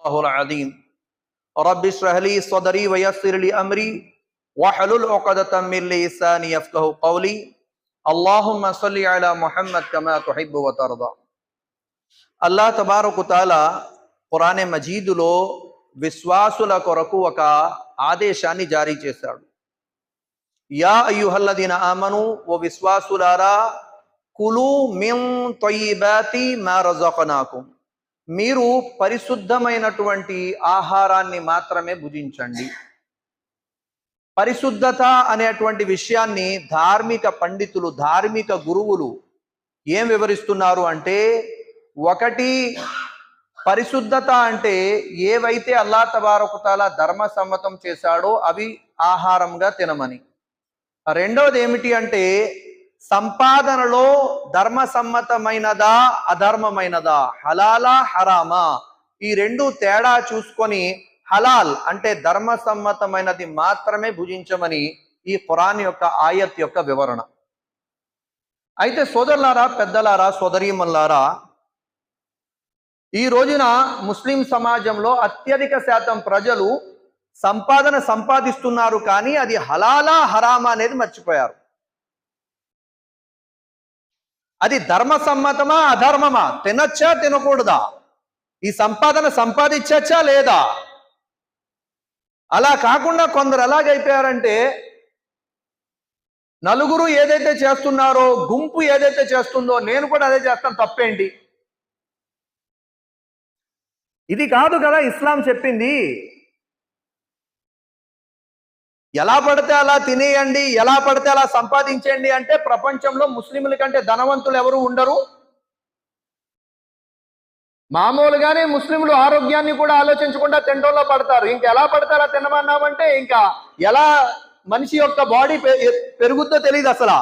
الله العظيم رب اشرح لي صدري ويسر لي امري واحلل عقدة من لساني يفقهوا قولي اللهم صل على محمد كما تحب وترضى అల్లా తబారకు తాలా ఖురానే మజీదులో విశ్వాసుల కొరకు ఒక ఆదేశాన్ని జారీ చేశాడు యా అయ్యుహల్లదీన ఆమను ఓ విశ్వాసులారా కులు మిన్ తొయ్యిబాతి మా రజకనాకుం మీరు పరిశుద్ధమైనటువంటి ఆహారాన్ని మాత్రమే భుజించండి. పరిశుద్ధత అనేటువంటి విషయాన్ని ధార్మిక పండితులు ధార్మిక గురువులు ఏం వివరిస్తున్నారు అంటే ఒకటి పరిశుద్ధత అంటే ఏవైతే అల్లా తబారకుతాల ధర్మ సమ్మతం చేశాడో అవి ఆహారంగా తినమని. రెండవది ఏమిటి అంటే సంపాదనలో ధర్మ సమ్మతమైనదా అధర్మమైనదా? హలాలా హరామా? ఈ రెండు తేడా చూసుకొని హలాల్ అంటే ధర్మ సమ్మతమైనది మాత్రమే భుజించమని ఈ ఖురాన్ యొక్క ఆయత్ యొక్క వివరణ. అయితే సోదరులారా పెద్దలారా సోదరీమల్లారా ఈ రోజున ముస్లిం సమాజంలో అత్యధిక శాతం ప్రజలు సంపాదన సంపాదిస్తున్నారు కానీ అది హలాలా హరామా అనేది మర్చిపోయారు. అది ధర్మ సమ్మతమా అధర్మమా? తినచ్చా తినకూడదా? ఈ సంపాదన సంపాదించచ్చా లేదా? అలా కాకుండా కొందరు ఎలాగైపోయారంటే నలుగురు ఏదైతే చేస్తున్నారో గుంపు ఏదైతే చేస్తుందో నేను కూడా అదే చేస్తాను తప్పేంటి? ఇది కాదు కదా ఇస్లాం చెప్పింది. ఎలా పడితే అలా తినేయండి ఎలా పడితే అలా సంపాదించండి అంటే ప్రపంచంలో ముస్లింల కంటే ధనవంతులు ఎవరు ఉండరు. మామూలుగానే ముస్లింలు ఆరోగ్యాన్ని కూడా ఆలోచించకుండా తినడంలో పడతారు. ఇంకా ఎలా పడితే అలా తినమన్నామంటే ఇంకా ఎలా మనిషి యొక్క బాడీ పెరుగుద్దో తెలియదు అసలు.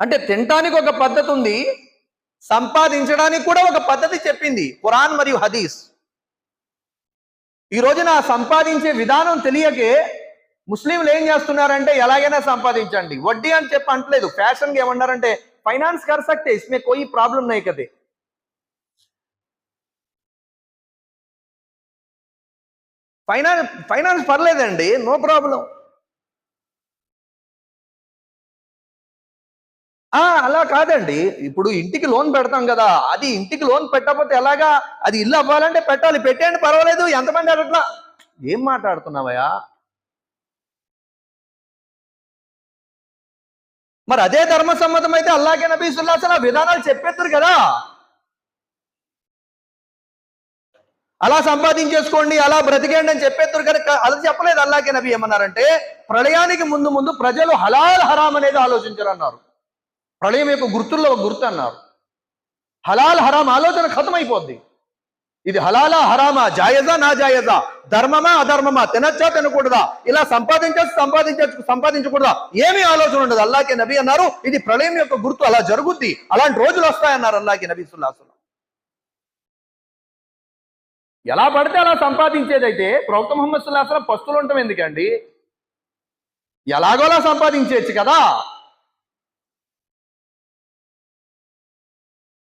అంటే తినటానికి ఒక పద్ధతి ఉంది సంపాదించడానికి కూడా ఒక పద్ధతి చెప్పింది ఖురాన్ మరియు హదీస్. ఈ రోజున సంపాదించే విధానం తెలియకే ముస్లింలు ఏం చేస్తున్నారంటే ఎలాగైనా సంపాదించండి. వడ్డీ అని చెప్పి అంటలేదు. ఫ్యాషన్గా ఏమన్నారంటే ఫైనాన్స్ కర్ సక్తే ఇస్మే కోయి ప్రాబ్లం నై కదే. ఫైనాన్స్ ఫైనాన్స్ పర్లేదండి నో ప్రాబ్లం అలా కాదండి. ఇప్పుడు ఇంటికి లోన్ పెడతాం కదా అది ఇంటికి లోన్ పెట్టకపోతే ఎలాగా? అది ఇల్లు అవ్వాలంటే పెట్టాలి పెట్టేయండి పర్వాలేదు ఎంతమంది అట్లా ఏం మాట్లాడుతున్నావయ్యా? మరి అదే ధర్మ సమ్మతం అయితే అల్లాకే నబీ సుల్లాసన విధానాలు చెప్పేస్తారు కదా. అలా సంపాదించేసుకోండి అలా బ్రతికేయండి అని చెప్పేస్తారు కదా. అది చెప్పలేదు అల్లాకే నబీ ఏమన్నారంటే ప్రళయానికి ముందు ముందు ప్రజలు హలాల్ హరామ్ అనేది ఆలోచించరు అన్నారు ప్రళయం యొక్క గుర్తుల్లో ఒక గుర్తు అన్నారు. హలాల్ హరామ్ ఆలోచన ఖతమైపోద్ది. ఇది హలాలా హరామా జాయజా నా జాయజా ధర్మమా అధర్మమా తినచ్చా తినకూడదా ఇలా సంపాదించచ్చు సంపాదించచ్చు సంపాదించకూడదా ఏమీ ఆలోచన ఉండదు. అల్లాకే నబీ అన్నారు ఇది ప్రళయం యొక్క గుర్తు అలా జరుగుద్ది అలాంటి రోజులు వస్తాయన్నారు అల్లాకే నబీ సుల్లాసులు ఎలా పడితే అలా సంపాదించేదైతే ప్రవక్త ముహమ్మద్ సుల్లాహం పస్తులు ఉండటం ఎందుకండి? ఎలాగోలా సంపాదించేయచ్చు కదా.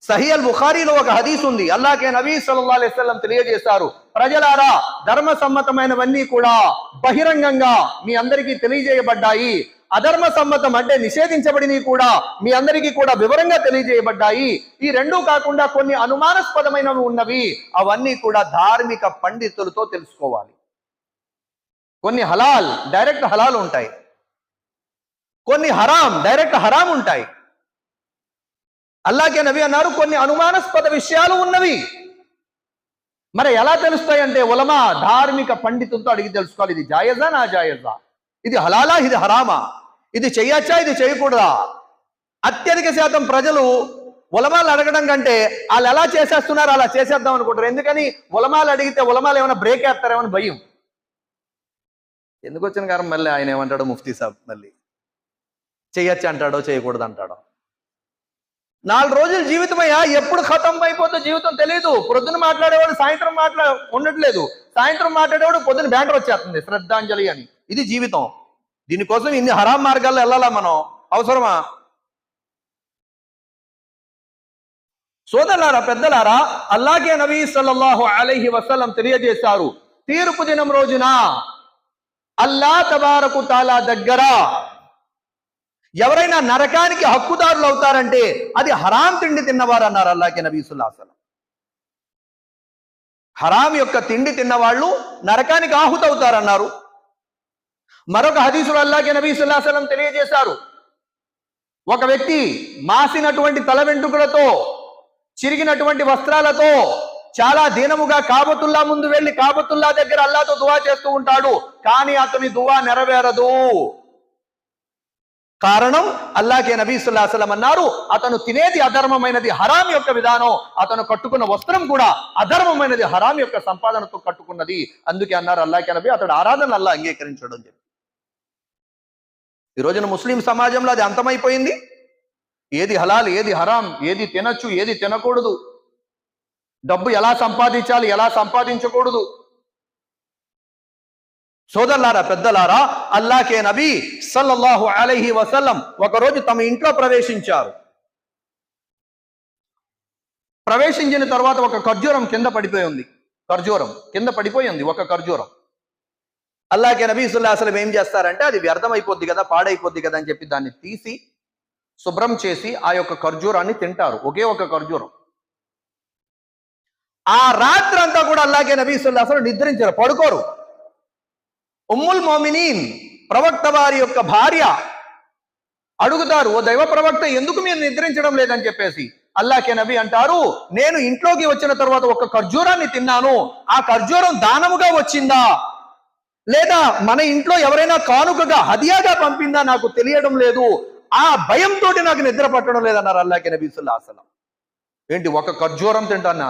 సహీ అల్ బుఖారీలో ఒక హదీస్ ఉంది. అల్లాకే నబీ సల్లల్లాహు అలైహి వసల్లం తెలియజేశారు. ప్రజలారా ధర్మ సమ్మతమైనవన్నీ కూడా బహిరంగంగా మీ అందరికీ తెలియజేయబడ్డాయి. అధర్మ సమ్మతం అంటే నిషేధించబడినవి కూడా మీ అందరికీ కూడా వివరంగా తెలియజేయబడ్డాయి. ఈ రెండూ కాకుండా కొన్ని అనుమానాస్పదమైనవి ఉన్నవి. అవన్నీ కూడా ధార్మిక పండితులతో తెలుసుకోవాలి. కొన్ని హలాల్ డైరెక్ట్ హలాల్ ఉంటాయి. కొన్ని హరాం డైరెక్ట్ హరాం ఉంటాయి. అల్లాకే నబి అన్నారు కొన్ని అనుమానాస్పద విషయాలు ఉన్నవి. మరి ఎలా తెలుస్తాయంటే ఉలమా ధార్మిక పండితులతో అడిగి తెలుసుకోవాలి ఇది జాయజా నా జాయజా? ఇది హలాలా ఇది హరామా? ఇది చేయొచ్చా ఇది చేయకూడదా అత్యధిక శాతం ప్రజలు ఉలమాలు అడగడం కంటే వాళ్ళు ఎలా చేసేస్తున్నారు అలా చేసేద్దాం అనుకుంటారు. ఎందుకని? ఉలమాలు అడిగితే ఉలమాలు ఏమైనా బ్రేక్ వేస్తారేమని భయం? ఎందుకు వచ్చిన కారణం మళ్ళీ ఆయన ఏమంటాడో ముఫ్తీ సాబ్ మళ్ళీ? చెయ్యొచ్చు అంటాడో చేయకూడదు అంటాడో నాలుగు రోజులు జీవితమయ్యా ఎప్పుడు ఖతం అయిపోతే జీవితం తెలియదు పొద్దున మాట్లాడేవాడు సాయంత్రం మాట్లా ఉండట్లేదు. సాయంత్రం మాట్లాడేవాడు పొద్దున బ్యాటర్ వచ్చేస్తుంది శ్రద్ధాంజలి అని. ఇది జీవితం. దీనికోసం ఇన్ని హరాం మార్గాల్లో వెళ్ళాలా మనం? అవసరమా? సోదరులారా పెద్దలారా అల్లాగే నబీ సల్లల్లాహు అలైహి వసల్లం తెలియజేశారు తీర్పు దినం రోజున అల్లా తబారకు తాలా దగ్గర ఎవరైనా నరకానికి హక్కుదారులు అవుతారంటే అది హరాం తిండి తిన్నవారు అన్నారు అల్లాకి నబీ సుల్లాసలం హరాం యొక్క తిండి తిన్నవాళ్ళు నరకానికి ఆహుతవుతారన్నారు. మరొక హదీసులు అల్లాకి నబీ సుల్లాసలం తెలియజేశారు. ఒక వ్యక్తి మాసినటువంటి తల వెంట్రుకలతో చిరిగినటువంటి వస్త్రాలతో చాలా దీనముగా కాబతుల్లా ముందు వెళ్ళి కాబతుల్లా దగ్గర అల్లాతో దువా చేస్తూ ఉంటాడు. కానీ అతని దువా నెరవేరదు. కారణం అల్లాకే నబీ సుల్లాహలం అన్నారు. అతను తినేది అధర్మమైనది హరాం యొక్క విధానం అతను కట్టుకున్న వస్త్రం కూడా అధర్మమైనది హరాం యొక్క సంపాదనతో కట్టుకున్నది. అందుకే అన్నారు అల్లాకే నబీ అతడు ఆరాధన అల్లా అంగీకరించడం చెప్పి. ఈ రోజున ముస్లిం సమాజంలో అది అంతమైపోయింది. ఏది హలాల్ ఏది హరాం ఏది తినచ్చు ఏది తినకూడదు. డబ్బు ఎలా సంపాదించాలి ఎలా సంపాదించకూడదు. సోదరులారా పెద్దలారా అల్లాకే నబీ సల్లల్లాహు అలైహి వసల్లం ఒకరోజు తమ ఇంట్లో ప్రవేశించారు. ప్రవేశించిన తర్వాత ఒక ఖర్జూరం కింద పడిపోయి ఉంది. ఖర్జూరం కింద పడిపోయి ఉంది ఒక ఖర్జూరం. అల్లాకే నబీ సుల్లాహసలం ఏం చేస్తారంటే అది వ్యర్థమైపోద్ది కదా పాడైపోద్ది కదా అని చెప్పి దాన్ని తీసి శుభ్రం చేసి ఆ యొక్క ఖర్జూరాన్ని తింటారు. ఒకే ఒక ఖర్జూరం. ఆ రాత్రి అంతా కూడా అల్లాగే నబీ సుల్లాహసలం నిద్రించారు పడుకోరు. ఉమ్ముల్ మోమినీన్ ప్రవక్త వారి యొక్క భార్య. అడుగుతారు ఓ దైవ ప్రవక్త ఎందుకు మీరు నిద్రించడం లేదని చెప్పేసి? అల్లాకే నబి అంటారు నేను ఇంట్లోకి వచ్చిన తర్వాత ఒక ఖర్జూరాన్ని తిన్నాను. ఆ ఖర్జూరం దానముగా వచ్చిందా? లేదా మన ఇంట్లో ఎవరైనా కానుకగా హదియాగా పంపిందా? నాకు తెలియడం లేదు. ఆ భయంతో నాకు నిద్ర పట్టడం లేదన్నారు అల్లాకే నబీ సుల్లాసలం ఏంటి ఒక ఖర్జూరం తింటానా?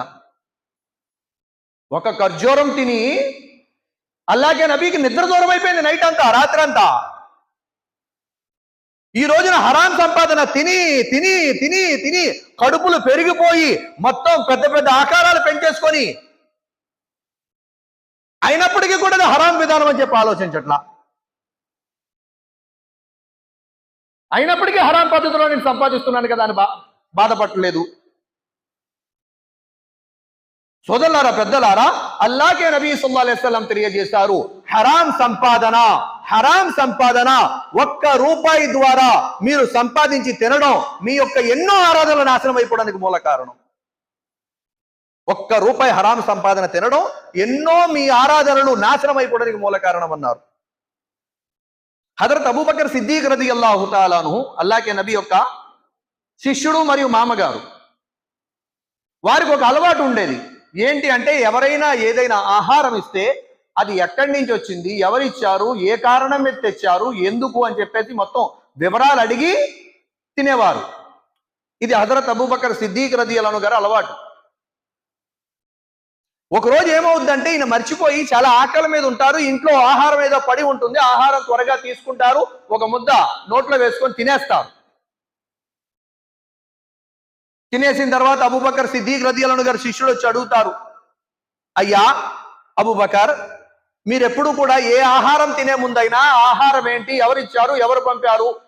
ఒక ఖర్జూరం తిని అలాగే నబీకి నిద్ర దూరం అయిపోయింది నైట్ అంతా రాత్రి అంతా. ఈ రోజున హరాం సంపాదన తిని తిని తిని తిని కడుపులు పెరిగిపోయి మొత్తం పెద్ద పెద్ద ఆకారాలు పెంచేసుకొని అయినప్పటికీ కూడా అది హరాం విధానం అని చెప్పి ఆలోచించట్లా. అయినప్పటికీ హరాం పద్ధతిలో నేను సంపాదిస్తున్నాను కదా అని బా బాధపడలేదు సోదరులారా పెద్దలారా అల్లాకే నబీ సుల్లా అలైస్లం తెలియజేశారు హరాం సంపాదన హరాం సంపాదన ఒక్క రూపాయి ద్వారా మీరు సంపాదించి తినడం మీ యొక్క ఎన్నో ఆరాధనలు నాశనం అయిపోవడానికి మూల కారణం. ఒక్క రూపాయి హరాం సంపాదన తినడం ఎన్నో మీ ఆరాధనలు నాశనం అయిపోవడానికి మూల కారణం అన్నారు హజరత్ అబూబకర్ సిద్దీక్ రది అల్లాహు తాలాను అల్లాకే నబీ యొక్క శిష్యుడు మరియు మామగారు. వారికి ఒక అలవాటు ఉండేది. ఏంటి అంటే ఎవరైనా ఏదైనా ఆహారం ఇస్తే అది ఎక్కడి నుంచి వచ్చింది ఎవరిచ్చారు ఏ కారణం మీద తెచ్చారు ఎందుకు అని చెప్పేసి మొత్తం వివరాలు అడిగి తినేవారు. ఇది హజరత్ అబూబకర్ సిద్దీక్ రదియలను గారు అలవాటు. ఒకరోజు ఏమవుద్దంటే ఈయన మర్చిపోయి చాలా ఆకలి మీద ఉంటారు ఇంట్లో ఆహారం ఏదో పడి ఉంటుంది ఆహారం త్వరగా తీసుకుంటారు ఒక ముద్ద నోట్లో వేసుకొని తినేస్తారు. తినేసిన తర్వాత అబుబకర్ సిద్దీక్ రదియలను గారు శిష్యుడు వచ్చి అడుగుతారు అయ్యా అబుబకర్ మీరెప్పుడు కూడా ఏ ఆహారం తినే ముందైనా ఆహారం ఏంటి? ఎవరిచ్చారు? ఎవరు పంపారు?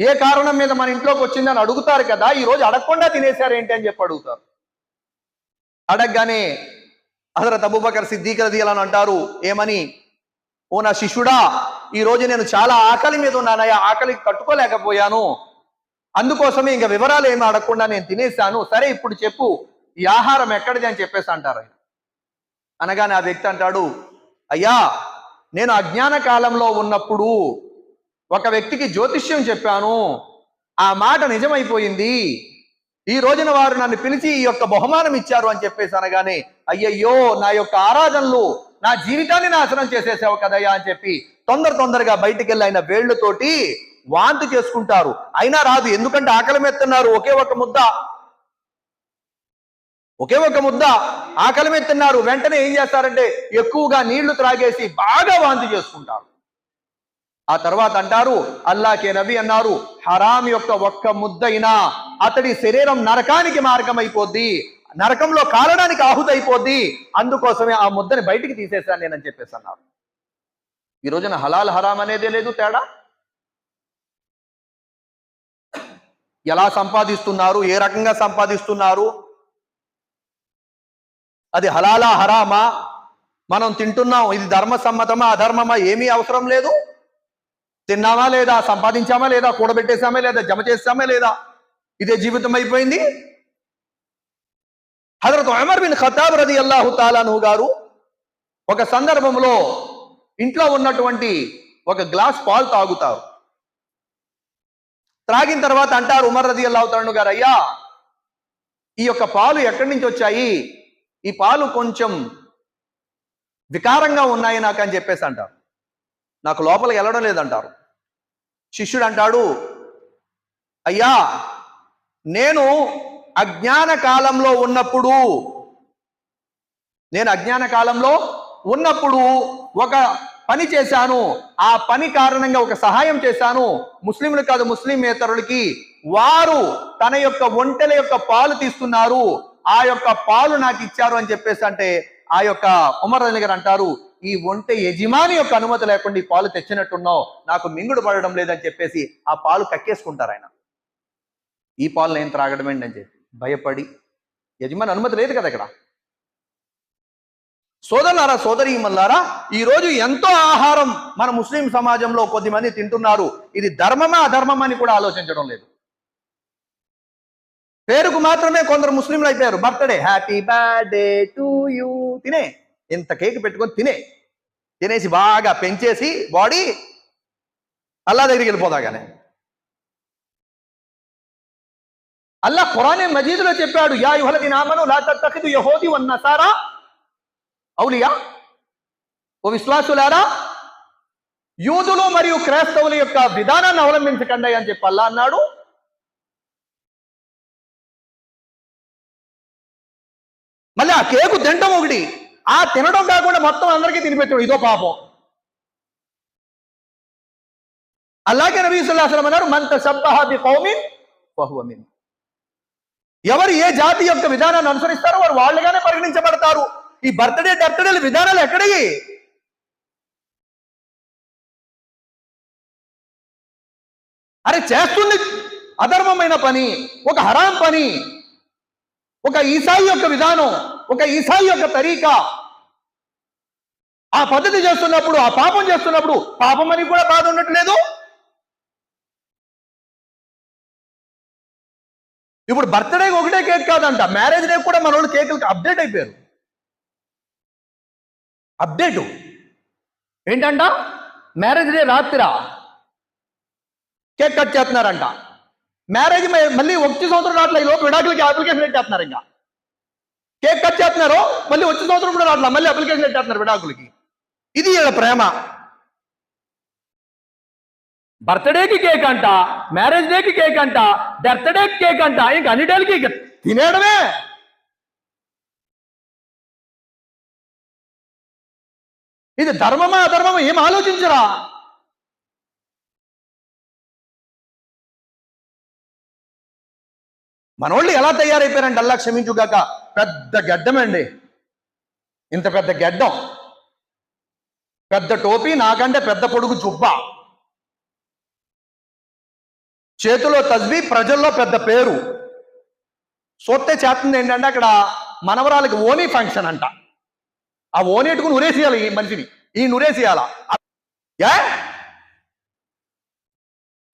ఏ కారణం మీద మన ఇంట్లోకి వచ్చిందని అడుగుతారు కదా ఈ రోజు అడగకుండా తినేశారు ఏంటి? అని చెప్పి అడుగుతారు. అడగగానే హజరత్ అబుబకర్ సిద్దీక్ రదియలను అంటారు ఏమని? ఓ నా శిష్యుడా ఈ రోజు నేను చాలా ఆకలి మీద ఉన్నానయ్యా ఆకలికి తట్టుకోలేకపోయాను. అందుకోసమే ఇంకా వివరాలు ఏమి అడగకుండా నేను తినేశాను. సరే ఇప్పుడు చెప్పు ఈ ఆహారం ఎక్కడిది అని చెప్పేసి అంటారు ఆయన. అనగానే ఆ వ్యక్తి అంటాడు అయ్యా నేను అజ్ఞాన కాలంలో ఉన్నప్పుడు ఒక వ్యక్తికి జ్యోతిష్యం చెప్పాను. ఆ మాట నిజమైపోయింది. ఈ రోజున వారు నన్ను పిలిచి ఈ యొక్క బహుమానం ఇచ్చారు అని చెప్పేసి అనగానే అయ్యయ్యో నా యొక్క ఆరాధనలు నా జీవితాన్ని నాశనం చేసేసావు కదయ్యా అని చెప్పి తొందర తొందరగా బయటికి వెళ్ళి ఆయన వేళ్ళతోటి వాంతి చేసుకుంటారు. అయినా రాదు. ఎందుకంటే ఆకలి మెత్తున్నారు ఒకే ఒక ముద్ద. ఒకే ఒక ముద్ద. ఆకలి మీద వెంటనే ఏం చేస్తారంటే ఎక్కువగా నీళ్ళు త్రాగేసి బాగా వాంతి చేసుకుంటారు. ఆ తర్వాత అంటారు అల్లాకే నబి అన్నారు హరాం యొక్క ఒక్క ముద్దైనా అతడి శరీరం నరకానికి మార్గమైపోద్ది. నరకంలో కాలడానికి ఆహుతైపోద్ది. అందుకోసమే ఆ ముద్దని బయటికి తీసేశాను నేనని చెప్పేసి అన్నారు. ఈ రోజున హలాల్ హరాం అనేదే లేదు తేడా? ఎలా సంపాదిస్తున్నారు ఏ రకంగా సంపాదిస్తున్నారు? అది హలాలా హరామా? మనం తింటున్నాం ఇది ధర్మ సమ్మతమా అధర్మమా? ఏమీ అవసరం లేదు. తిన్నామా లేదా సంపాదించామా లేదా కూడబెట్టేశామా లేదా జమ చేసామా లేదా? ఇదే జీవితం అయిపోయింది. హజరత్ అమర్ బిన్ ఖతాబ్ రది అల్లాహు తాలాను గారు ఒక సందర్భంలో ఇంట్లో ఉన్నటువంటి ఒక గ్లాస్ పాలు తాగుతారు. త్రాగిన తర్వాత అంటారు ఉమర్ రది అల్లావుతాను గారు అయ్యా ఈ యొక్క పాలు ఎక్కడి నుంచి వచ్చాయి? ఈ పాలు కొంచెం వికారంగా ఉన్నాయి నాకు అని చెప్పేసి అంటారు. నాకు లోపలికి వెళ్ళడం లేదంటారు. శిష్యుడు అంటాడు అయ్యా నేను అజ్ఞాన కాలంలో ఉన్నప్పుడు నేను అజ్ఞాన కాలంలో ఉన్నప్పుడు ఒక పని చేశాను. ఆ పని కారణంగా ఒక సహాయం చేశాను. ముస్లింలు కాదు ముస్లిమేతరులకి వారు తన యొక్క ఒంటెల యొక్క పాలు తీస్తున్నారు. ఆ యొక్క పాలు నాకు ఇచ్చారు అని చెప్పేసి అంటే ఆ యొక్క ఉమర్ అలీ గారు అంటారు ఈ ఒంటె యజమాని యొక్క అనుమతి లేకుండా ఈ పాలు తెచ్చినట్టున్నావు. నాకు మింగుడు పడడం లేదని చెప్పేసి ఆ పాలు కక్కేసుకుంటారు ఆయన. ఈ పాలు నేను త్రాగడం అని చెప్పి భయపడి యజమాని అనుమతి లేదు కదా ఇక్కడ. సోదరులారా సోదరి మల్లారా ఈ రోజు ఎంతో ఆహారం మన ముస్లిం సమాజంలో కొద్దిమంది తింటున్నారు. ఇది ధర్మమా అధర్మమా అని కూడా ఆలోచించడం లేదు. పేరుకు మాత్రమే కొందరు ముస్లింలు అయిపోయారు. Birthday happy birthday to you. తినే. ఇంత కేక్ పెట్టుకొని తినే. తినేసి బాగా పెంచేసి బాడీ అల్లా దగ్గరికి వెళ్ళిపోదాగానే. అల్లా ఖురానే మజీదులో చెప్పాడు యా యుహలది నామను లా తత్తఖిదు యహూది వన్ నసారా అవులియా ఓ విశ్వాసులారా యూదులు మరియు క్రైస్తవుల యొక్క విధానాన్ని అవలంబించకండి అని చెప్పి అల్లా అన్నాడు. మళ్ళీ ఆ కేకు తినటం ఒకటి ఆ తినడం కాకుండా మొత్తం అందరికీ తినిపెట్టాడు. ఇదో పాపం. అలాగే నబీ సుల్లాహం అన్నారు మంత సబ్బహి కౌమిన్ బహువమిన్ ఎవరు ఏ జాతి యొక్క విధానాన్ని అనుసరిస్తారో వారు వాళ్ళుగానే పరిగణించబడతారు. ఈ బర్త్డే బర్త్డేల విధానాలు ఎక్కడవి? అరే చేస్తుంది అధర్మమైన పని ఒక హరాం పని ఒక ఈసాయి యొక్క విధానం ఒక ఈసాయి యొక్క తరీకా. ఆ పద్ధతి చేస్తున్నప్పుడు ఆ పాపం చేస్తున్నప్పుడు పాపం అని కూడా బాధ ఉండట్లేదు? ఇప్పుడు బర్త్డే ఒకటే కేక్ కాదంట మ్యారేజ్ డే కూడా మన వాళ్ళు కేకులకి అప్డేట్ అయిపోయారు. అప్డేటు. ఏంటంట? మ్యారేజ్ డే రాత్రిరా? కేక్ కట్ చేస్తున్నారంట. మ్యారేజ్ మళ్ళీ వచ్చే సంవత్సరం రావట్లే ఈ లోపు విడాకులకి అప్లికేషన్ పెట్టేస్తున్నారు ఇంకా. కేక్ కట్ చేస్తున్నారు మళ్ళీ వచ్చే సంవత్సరం కూడా రావట్లే మళ్ళీ అప్లికేషన్ పెట్టేస్తున్నారు విడాకులకి. ఇది వీళ్ళ ప్రేమ. బర్త్డేకి కేక్ అంట మ్యారేజ్ డేకి కేక్ అంట బర్త్డేకి కేక్ అంట ఇంకా అన్ని డేలకి తినేయడమే. ఇది ధర్మమా అధర్మమా? ఏం ఆలోచించరా? మనోళ్ళు ఎలా తయారైపోయారంటే అల్లా క్షమించుగాక. పెద్ద గడ్డమండి. ఇంత పెద్ద గడ్డం. పెద్ద టోపీ నాకంటే పెద్ద పొడుగు జుబ్బ. చేతిలో తజ్వి ప్రజల్లో పెద్ద పేరు. చూస్తే చేస్తుంది ఏంటంటే అక్కడ మనవరాలకి ఓనీ ఫంక్షన్ అంట. ఆ ఓనీ ఎట్టుకుని ఉరేసేయాలి ఈ మనిషిని. ఈ నురేసేయాల? ఏ?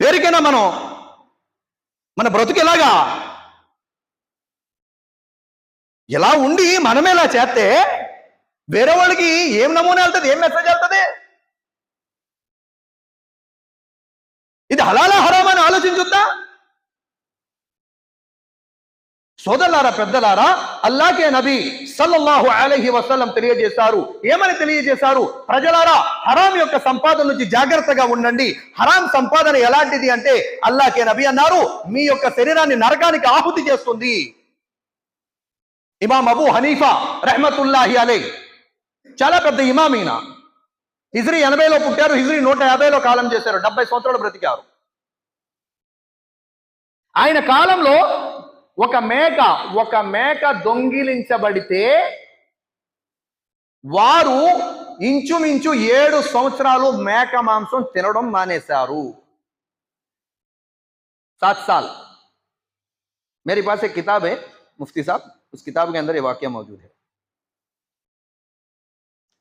పేరుకైనా మనం మన బ్రతుకు ఎలాగా? ఎలా ఉండి మనమేలా చేస్తే వేరే వాళ్ళకి ఏం నమూనా వెళ్తుంది ఏం మెసేజ్ వెళ్తుంది? ఇది హలాలా హరామా అని ఆలోచించుద్దా సోదరులారా పెద్దలారా అల్లాకే నబీ సల్లల్లాహు అలహి వసల్లం తెలియజేశారు. ఏమని తెలియజేశారు? ప్రజలారా హరాం యొక్క సంపాదన నుంచి జాగ్రత్తగా ఉండండి. హరాం సంపాదన ఎలాంటిది అంటే అల్లాకే నబీ అన్నారు మీ యొక్క శరీరాన్ని నరకానికి ఆహుతి చేస్తుంది. ఇమాం అబూ హనీఫా రెహమతుల్లాహి అలై చాలా పెద్ద ఇమాం ఈయన. హిజ్రీ ఎనభైలో పుట్టారు హిజ్రీ నూట యాభైలో కాలం చేశారు డెబ్బై సంవత్సరాలు బ్రతికారు. ఆయన కాలంలో ఒక మేక ఒక మేక దొంగిలించబడితే వారు ఇంచుమించు ఏడు సంవత్సరాలు మేక మాంసం తినడం మానేశారు సాత్ సాల్ मेरे पास एक किताब है मुफ्ती साहब उस किताब के अंदर ये वाक्य मौजूद है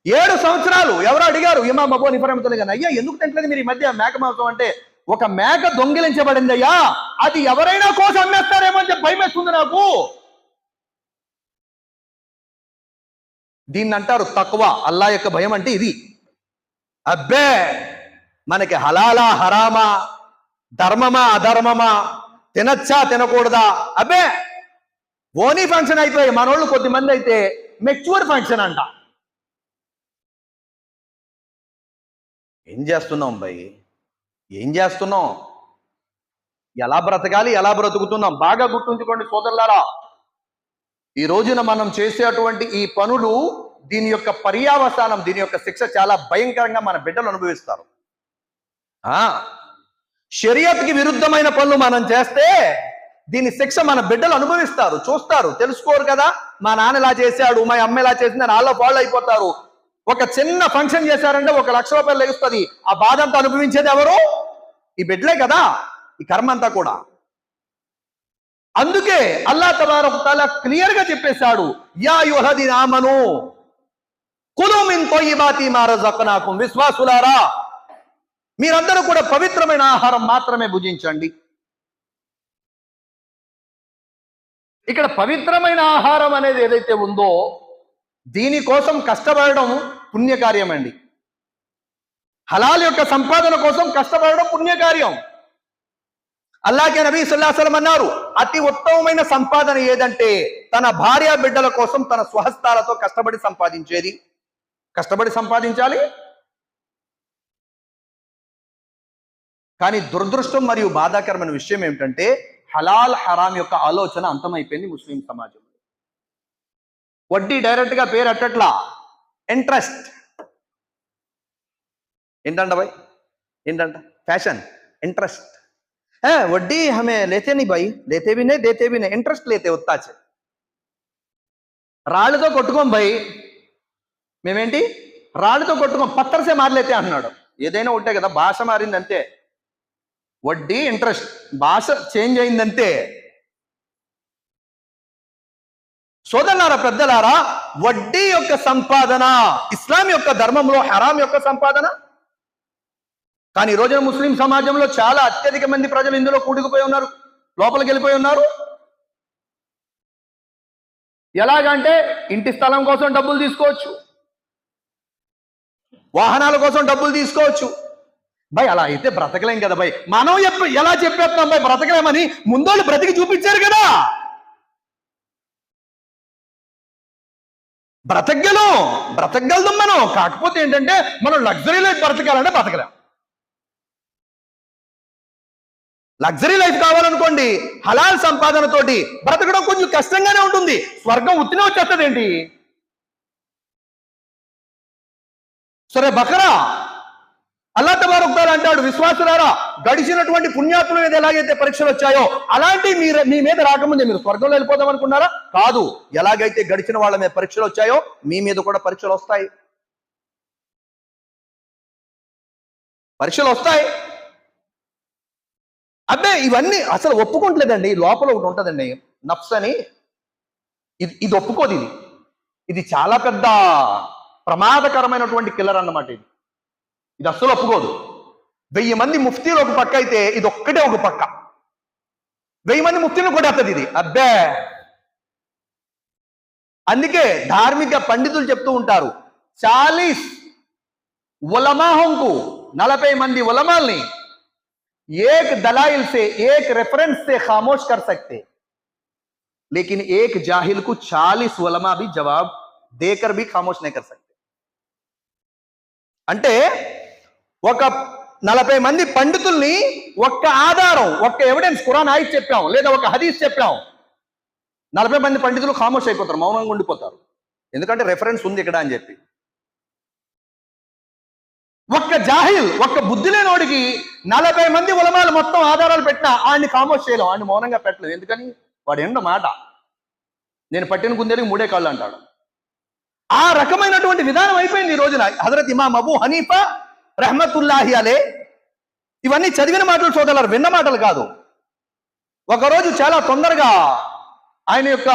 ఏడు సంవత్సరాలు ఎవరు అడిగారు ఇమాం అబు హనీఫా రహమతుల్లాహి గారిని, అయ్యా ఎందుకు తింటలేదు మీరు ఈ మధ్య మేక మాంసం అంటే ఒక మేక దొంగిలించబడింది అయ్యా అది ఎవరైనా కోసం అమ్మేస్తారేమో అని చెప్పి భయం వేస్తుంది నాకు. దీన్ని అంటారు తక్కువ అల్లా యొక్క భయం అంటే ఇది. అబ్బే మనకి హలాలా హరామా ధర్మమా అధర్మమా తినచ్చా తినకూడదా? అబ్బే ఓనీ ఫంక్షన్ అయిపోయి మనోళ్ళు కొద్దిమంది అయితే మెచ్యూర్ ఫంక్షన్ అంట. ఏం చేస్తున్నాం భయ్ ఏం చేస్తున్నాం ఎలా బ్రతకాలి? ఎలా బ్రతుకుతున్నాం? బాగా గుర్తుంచుకోండి సోదరులారా. ఈ రోజున మనం చేసేటువంటి ఈ పనులు దీని యొక్క పర్యావసానం దీని యొక్క శిక్ష చాలా భయంకరంగా మన బిడ్డలు అనుభవిస్తారు. ఆ షరియత్కి విరుద్ధమైన పనులు మనం చేస్తే దీని శిక్ష మన బిడ్డలు అనుభవిస్తారు చూస్తారు తెలుసుకోరు కదా. మా నాన్న ఇలా చేశాడు మా అమ్మ ఇలా చేసింది నాలో ఫాలో అయిపోతారు. ఒక చిన్న ఫంక్షన్ చేశారంటే ఒక లక్ష రూపాయలు లెగుస్తుంది ఆ బాధ అంతా అనుభవించేది ఎవరు? ఈ బిడ్డలే కదా ఈ కర్మ అంతా కూడా. అందుకే అల్లా తబారక్ తాలా క్లియర్గా చెప్పేశాడు యా యుహది నామను కులుమిన్ తొయ్యిబాతి మారజకనాకుం విశ్వాసులారా మీరందరూ కూడా పవిత్రమైన ఆహారం మాత్రమే భుజించండి. ఇక్కడ పవిత్రమైన ఆహారం అనేది ఏదైతే ఉందో దీనికోసం కష్టపడడం పుణ్యకార్యం అండి. హలాల్ యొక్క సంపాదన కోసం కష్టపడడం పుణ్యకార్యం. అల్లాకే నబీ సుల్లాసలం అన్నారు అతి ఉత్తమమైన సంపాదన ఏదంటే తన భార్య బిడ్డల కోసం తన స్వహస్తాలతో కష్టపడి సంపాదించేది. కష్టపడి సంపాదించాలి. కానీ దురదృష్టం మరియు బాధాకరమైన విషయం ఏమిటంటే హలాల్ హరాం యొక్క ఆలోచన అంతమైపోయింది ముస్లిం సమాజం. వడ్డీ డైరెక్ట్ గా పేరు అట్టట్లా ఇంట్రెస్ట్ ఏంటంట భాయ్ ఏంటంట ఫ్యాషన్ ఇంట్రెస్ట్ है वड्डी हमें लेते नहीं भाई लेते भी नहीं देते भी नहीं इंटरेस्ट लेते उतना से రాళ్ళతో కొట్టుకోం భయ్ మేమేంటి రాళ్ళతో కొట్టుకోం పత్తరసే మారలేతే అంటున్నాడు ఏదైనా ఉంటే కదా భాష మారింది అంతే వడ్డీ ఇంట్రెస్ట్ భాష చేంజ్ అయిందంతే సోదరులారా పెద్దలారా వడ్డీ యొక్క సంపాదన ఇస్లాం యొక్క ధర్మంలో హరాం యొక్క సంపాదన? కానీ ఈ రోజున ముస్లిం సమాజంలో చాలా అత్యధిక మంది ప్రజలు ఇందులో కూడుకుపోయి ఉన్నారు లోపలికి వెళ్ళిపోయి ఉన్నారు. ఎలాగంటే ఇంటి స్థలం కోసం డబ్బులు తీసుకోవచ్చు. వాహనాల కోసం డబ్బులు తీసుకోవచ్చు. భయ్ అలా అయితే బ్రతకలేం కదా భయ్ మనం ఎప్పుడు ఎలా చెప్పేస్తున్నాం భయ్ బ్రతకలేమని ముందోళ్ళు బ్రతికి చూపించారు కదా. బ్రతకగలం బ్రతకగలుదాం మనం కాకపోతే ఏంటంటే మనం లగ్జరీ లైఫ్ బ్రతకాలంటే బ్రతకలేం. లగ్జరీ లైఫ్ కావాలనుకోండి హలాల్ సంపాదనతోటి బ్రతకడం కొంచెం కష్టంగానే ఉంటుంది. స్వర్గం ఉత్తినే వచ్చేస్తుంది ఏంటి సరే బకరా. అల్లా తబారుక్తాలు అంటాడు విశ్వాసులారా గడిచినటువంటి పుణ్యాత్ముల మీద ఎలాగైతే పరీక్షలు వచ్చాయో అలాంటి మీరు మీ మీద రాకముందే మీరు స్వర్గంలో వెళ్ళిపోదాం అనుకున్నారా? కాదు. ఎలాగైతే గడిచిన వాళ్ళ మీద పరీక్షలు వచ్చాయో మీ మీద కూడా పరీక్షలు వస్తాయి. పరీక్షలు వస్తాయి. అబ్బే ఇవన్నీ అసలు ఒప్పుకోవట్లేదండి లోపల ఒకటి ఉంటుందండి. నఫ్స్ అని. ఇది ఇది ఒప్పుకోదు ఇది. ఇది చాలా పెద్ద ప్రమాదకరమైనటువంటి కిల్లర్ అన్నమాట ఇది. ఇది అస్సలు ఒప్పుకోదు వెయ్యి మంది ముఫ్తీలు ఒక పక్క అయితే ఇది ఒక్కటే ఒక పక్క వెయ్యి మంది ముఫ్తీలు కొట్టేస్తుంది ఇది అబ్బే అందుకే ధార్మిక పండితులు చెప్తూ ఉంటారు చాలీస్ ఉలమాహంకు నలభై మంది ఉలమాల్ని एक दलाइल से एक रेफरेंस से खामोश कर सकते लेकिन एक जाहिल को चालीस वलमा भी जवाब देकर भी खामोश नहीं कर सकते అంటే ఒక నలభై మంది పండితుల్ని ఒక్క ఆధారం ఒక్క ఎవిడెన్స్ కురాన్ ఆయి చెప్పాం లేదా ఒక హదీస్ చెప్పాం. నలభై మంది పండితులు ఖామోష్ అయిపోతారు మౌనంగా ఉండిపోతారు. ఎందుకంటే రెఫరెన్స్ ఉంది ఇక్కడ అని చెప్పి. ఒక్క జాహిల్ ఒక్క బుద్ధి లేనోడికి నలభై మంది ఉలమాలు మొత్తం ఆధారాలు పెట్టినా ఆయన్ని కామోష్ చేయలేం ఆయన్ని మౌనంగా పెట్టలేదు. ఎందుకని? వాడు ఎండ మాట. నేను పట్టిన కుందేలికి మూడే కాళ్ళు అంటాడు. ఆ రకమైనటువంటి విధానం అయిపోయింది ఈ రోజున. హజరత్ ఇమాం అబూ హనీఫా రహమతుల్లాహి అలే. ఇవన్నీ చదివిన మాటలు చూడగలరు విన్న మాటలు కాదు. ఒకరోజు చాలా తొందరగా ఆయన యొక్క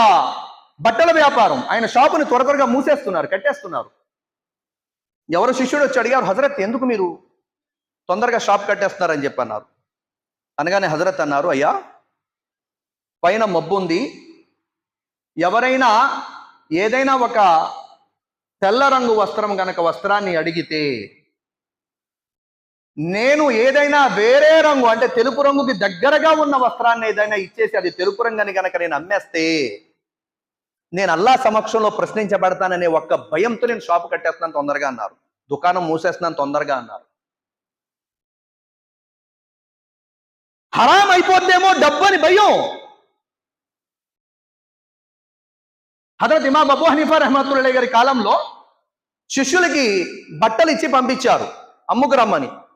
బట్టల వ్యాపారం ఆయన షాపుని త్వర త్వరగా మూసేస్తున్నారు కట్టేస్తున్నారు. ఎవరు శిష్యుడు వచ్చి అడిగారు హజరత్ ఎందుకు మీరు తొందరగా షాప్ కట్టేస్తున్నారని చెప్పి అన్నారు అనగానే హజరత్ అన్నారు అయ్యా పైన మబ్బు ఉంది. ఎవరైనా ఏదైనా ఒక తెల్ల రంగు వస్త్రం గనక వస్త్రాన్ని అడిగితే నేను ఏదైనా వేరే రంగు అంటే తెలుపు రంగుకి దగ్గరగా ఉన్న వస్త్రాన్ని ఏదైనా ఇచ్చేసి అది తెలుపు రంగు అని గనక నేను అమ్మేస్తే నేను అల్లా సమక్షంలో ప్రశ్నించబడతాననే ఒక్క భయంతో నేను షాపు కట్టేస్తున్నాను తొందరగా అన్నారు. దుకాణం మూసేస్తున్నాను తొందరగా అన్నారు. హరాం అయిపోద్దేమో డబ్బు అని భయం. హజరత్ ఇమాం అబూ హనీఫా రహమతుల్లా గారి కాలంలో శిష్యులకి బట్టలు ఇచ్చి పంపించారు. అమ్ముకు రమ్మని.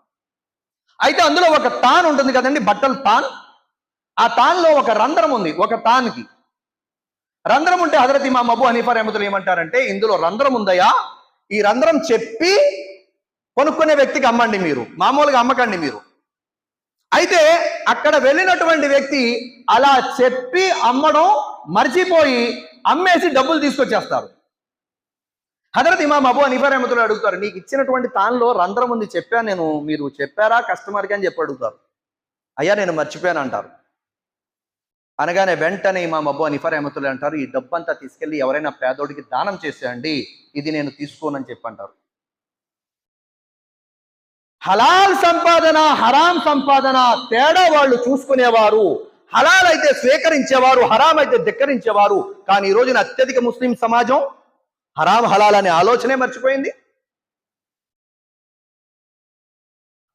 అయితే అందులో ఒక తాన్ ఉంటుంది కదండి బట్టల తాన్. ఆ తాన్లో ఒక రంధ్రం ఉంది ఒక తాన్కి. రంధ్రం ఉంటే హజరత్ ఇమాం మబు హనీఫా రహమతులు ఏమంటారంటే ఇందులో రంధ్రం ఉందయా ఈ రంధ్రం చెప్పి కొనుక్కునే వ్యక్తికి అమ్మండి మీరు మామూలుగా అమ్మకండి మీరు. అయితే అక్కడ వెళ్ళినటువంటి వ్యక్తి అలా చెప్పి అమ్మడం మర్చిపోయి అమ్మేసి డబ్బులు తీసుకొచ్చేస్తారు. హజరత్ ఇమాం అబు అనిఫా రహమతులు అడుగుతారు నీకు ఇచ్చినటువంటి తాన్లో రంధ్రం ఉంది చెప్పాను నేను మీరు చెప్పారా కస్టమర్కి అని చెప్పి అడుగుతారు. అయ్యా నేను మర్చిపోయాను అంటారు. అనగానే వెంటనే ఇమాం అబ్బు అనిఫా రహమతులు అంటారు ఈ డబ్బంతా తీసుకెళ్ళి తీసుకెళ్ళి ఎవరైనా పేదోడికి దానం చేసేయండి ఇది నేను తీసుకోనని చెప్పి అంటారు. హలాల్ సంపాదన హరాం సంపాదన తేడా వాళ్ళు చూసుకునేవారు హలాల్ అయితే స్వీకరించేవారు హరాం అయితే ధిక్కరించేవారు. కానీ ఈ రోజున అత్యధిక ముస్లిం సమాజం హరాం హలాల్ అనే ఆలోచనే మర్చిపోయింది.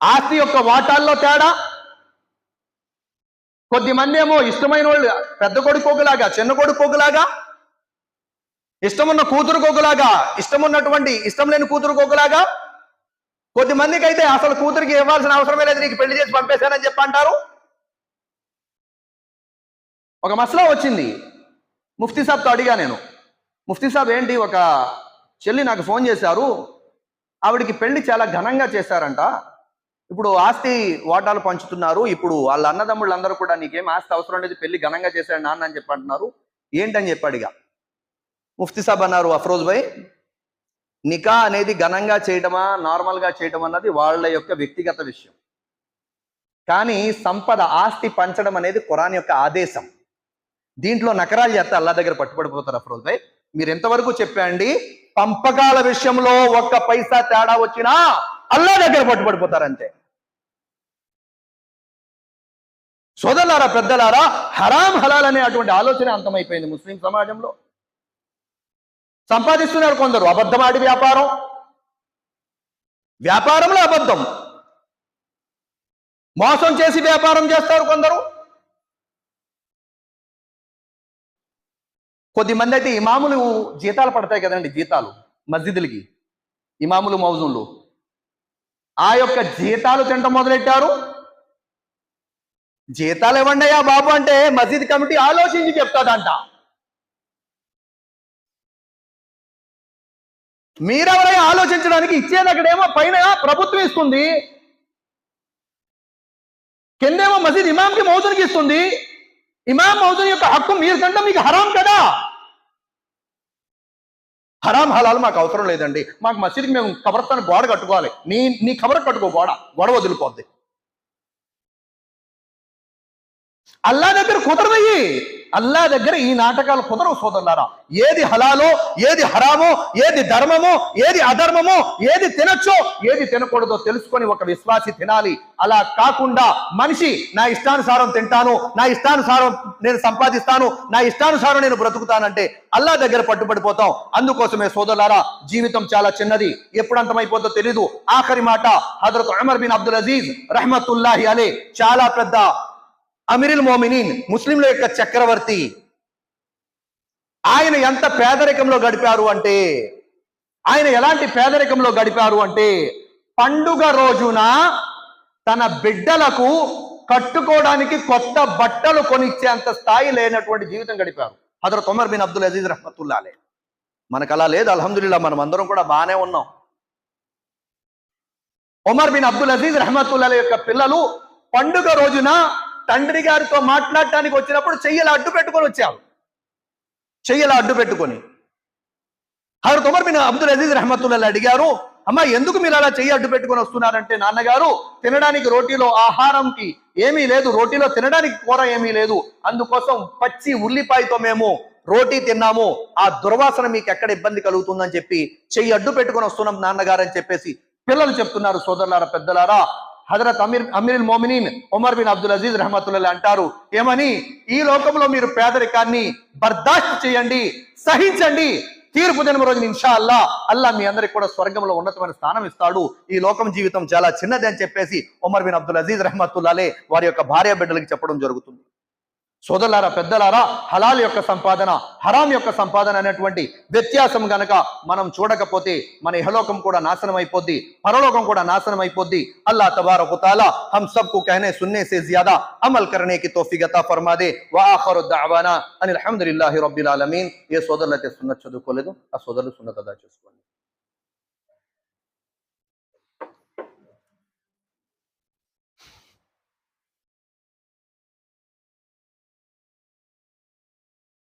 ఆస్తి యొక్క వాటాల్లో తేడా? కొద్ది మంది ఏమో ఇష్టమైన వాళ్ళు పెద్ద కొడుకు ఒకలాగా చిన్న కొడుకు ఒకలాగా ఇష్టమున్న కూతురు ఒకలాగా ఇష్టం ఉన్నటువంటి ఇష్టం లేని కూతురు ఒకలాగా కొద్ది మందికి అయితే అసలు కూతురికి ఇవ్వాల్సిన అవసరమే లేదు నీకు పెళ్ళి చేసి పంపేశానని చెప్పి అంటారు. ఒక మసలా వచ్చింది. ముఫ్తీ సాబ్తో అడిగా నేను ముఫ్తీ సాబ్ ఏంటి? ఒక చెల్లి నాకు ఫోన్ చేశారు. ఆవిడికి పెళ్ళి చాలా ఘనంగా చేశారంట. ఇప్పుడు ఆస్తి వాటాలు పంచుతున్నారు. ఇప్పుడు వాళ్ళ అన్నదమ్ముళ్ళందరూ కూడా నీకేం ఆస్తి అవసరం లేదు పెళ్ళి ఘనంగా చేశాడు నాన్న అని చెప్పి అంటున్నారు. ఏంటని చెప్పాడు ఇక ముఫ్తీ సాబ్ అన్నారు అఫ్రోజ్ భాయ్ నికా అనేది ఘనంగా చేయటమా నార్మల్గా చేయటం అన్నది వాళ్ళ యొక్క వ్యక్తిగత విషయం. కానీ సంపద ఆస్తి పంచడం అనేది ఖురాన్ యొక్క ఆదేశం. దీంట్లో నకరాలు చేస్తే అల్లా దగ్గర పట్టుబడిపోతారు అఫ్రోజ్ భాయ్. మీరు ఎంతవరకు చెప్పండి పంపకాల విషయంలో ఒక్క పైసా తేడా వచ్చినా అల్లా దగ్గర పట్టుబడిపోతారంతే. సోదరులారా పెద్దలారా హరాం హలాల్ అనే అటువంటి ఆలోచన అంతమైపోయింది ముస్లిం సమాజంలో. సంపాదిస్తున్నారు కొందరు అబద్ధమాడి వ్యాపారం. వ్యాపారంలో అబద్ధం. మోసం చేసి వ్యాపారం చేస్తారు కొందరు. కొద్ది మంది అయితే ఇమాములు జీతాలు పడతాయి కదండి జీతాలు మస్జిదులకి ఇమాములు మౌజులు. ఆ యొక్క జీతాలు తినటం మొదలెట్టారు? జీతాలు ఇవ్వండియా బాబు అంటే మసీద్ కమిటీ ఆలోచించి చెప్తాదంట. మీరెవరైనా ఆలోచించడానికి ఇచ్చేది అక్కడేమో పైన ప్రభుత్వం ఇస్తుంది. కిందేమో మసీద్ ఇమాంకి మౌజునికి ఇస్తుంది. ఇమాం మౌజున్ యొక్క హక్కు మీరు కంటే మీకు హరాం కదా. హరాం హలాలు మాకు అవసరం లేదండి. మాకు మసీదుకి మేము కబరస్తాను గోడ కట్టుకోవాలి. నీ నీ కబర కట్టుకో గోడ. గోడ వదిలిపోద్ది. అల్లా దగ్గర కుదరదయ్యి. అల్లా దగ్గర ఈ నాటకాలు కుదరవు సోదరులారా. ఏది హలాలో ఏది హరామో ఏది ధర్మమో ఏది అధర్మమో ఏది తినచ్చో ఏది తినకూడదో తెలుసుకొని ఒక విశ్వాసి తినాలి. అలా కాకుండా మనిషి నా ఇష్టానుసారం తింటాను నా ఇష్టానుసారం నేను సంపాదిస్తాను నా ఇష్టానుసారం నేను బ్రతుకుతానంటే అల్లా దగ్గర పట్టుబడిపోతాం. అందుకోసమే సోదరులారా జీవితం చాలా చిన్నది. ఎప్పుడు అంతమైపోతుందో తెలీదు. ఆఖరి మాట హజరత్ అమర్ బిన్ అబ్దుల్ అజీజ్ రహమతుల్లాహి అలే చాలా పెద్ద అమిరిల్ మోమినీన్ ముస్లింల యొక్క చక్రవర్తి. ఆయన ఎంత పేదరికంలో గడిపారు అంటే ఆయన ఎలాంటి పేదరికంలో గడిపారు అంటే పండుగ రోజున తన బిడ్డలకు కట్టుకోవడానికి కొత్త బట్టలు కొనిచ్చేంత స్థాయి లేనటువంటి జీవితం గడిపారు. హజరత్ ఉమర్ బిన్ అబ్దుల్ అజీజ్ రహమతుల్లాలే మనకు అలా లేదు అల్హమ్దుల్లా మనం అందరం కూడా బాగానే ఉన్నాం. ఒమర్ బిన్ అబ్దుల్ అజీజ్ రహమతుల్లాల యొక్క పిల్లలు పండుగ రోజున తండ్రి గారితో మాట్లాడటానికి వచ్చినప్పుడు చెయ్యలు అడ్డు పెట్టుకొని వచ్చారు చెయ్యలు అడ్డు పెట్టుకొని. హజరత్ ఉమర్ బిన్ అబ్దుల్ అజీజ్ రహమతుల్లా అడిగారు అమ్మ ఎందుకు మీరు అలా చెయ్యి అడ్డు పెట్టుకొని వస్తున్నారంటే? నాన్నగారు తినడానికి రోటీలో ఆహారంకి ఏమీ లేదు రోటీలో తినడానికి కూర ఏమీ లేదు. అందుకోసం పచ్చి ఉల్లిపాయతో మేము రోటీ తిన్నాము. ఆ దుర్వాసన మీకు ఎక్కడ ఇబ్బంది కలుగుతుందని చెప్పి చెయ్యి అడ్డు పెట్టుకొని వస్తున్నాం నాన్నగారు అని చెప్పేసి పిల్లలు చెప్తున్నారు సోదరులారా పెద్దలారా. హజరత్ అమీర్ అమీర్ మోమినీన్ ఉమర్ బిన్ అబ్దుల్ అజీజ్ రహమతుల్లా అంటారు ఏమని ఈ లోకంలో మీరు పేదరికాన్ని బర్దాస్త్ చేయండి సహించండి తీర్పు దినం రోజున ఇన్షా అల్లా అల్లా మీ అందరికి కూడా స్వర్గంలో ఉన్నతమైన స్థానం ఇస్తాడు. ఈ లోకం జీవితం చాలా చిన్నది అని చెప్పేసి ఉమర్ బిన్ అబ్దుల్ అజీజ్ రహమతుల్లాలే వారి యొక్క భార్య బిడ్డలకి చెప్పడం జరుగుతుంది. సోదరులారా పెద్దలారా హలాల్ యొక్క సంపాదన హరాం యొక్క సంపాదన అనేటువంటి వ్యత్యాసం గనక మనం చూడకపోతే మన ఇహలోకం కూడా నాశనం అయిపోద్ది పరలోకం కూడా నాశనం అయిపోద్ది అల్లా తబారకుతాలా హమ్ సబ్కు కహనే సున్నే సే జ్యాదా అమల్ కరణే కి తోఫిగత ఫర్మాదే వాఖరు దావానా అని అల్హమ్దుల్లాహి రబ్బిల్ ఆలమీన్. ఏ సోదరులైతే సున్నత చదువుకోలేదు ఆ సోదరులు సున్నత అదా చేసుకోండి.